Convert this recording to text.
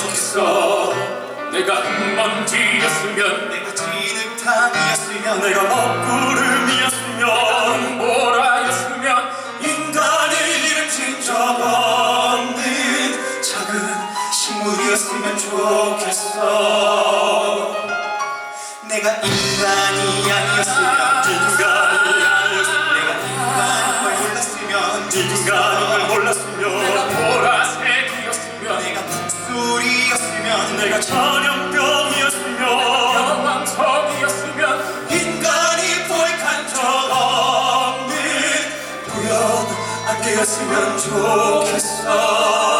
좋겠어. 내가 흙먼지였으면 내가 진흙탕이었으면 내가 먹구름이었으면 모라였으면 인간을 일으킨 적 없는 작은 식물이었으면 좋겠어. 내가 인간이 아니었으면 인간이 아니었으면. 내가 인간인 걸 몰랐으면 인간인 걸 몰랐으면 내가 전염병이었으면 여왕성이었으면 인간이 포획한 적 없는 부연 안개였으면 좋겠어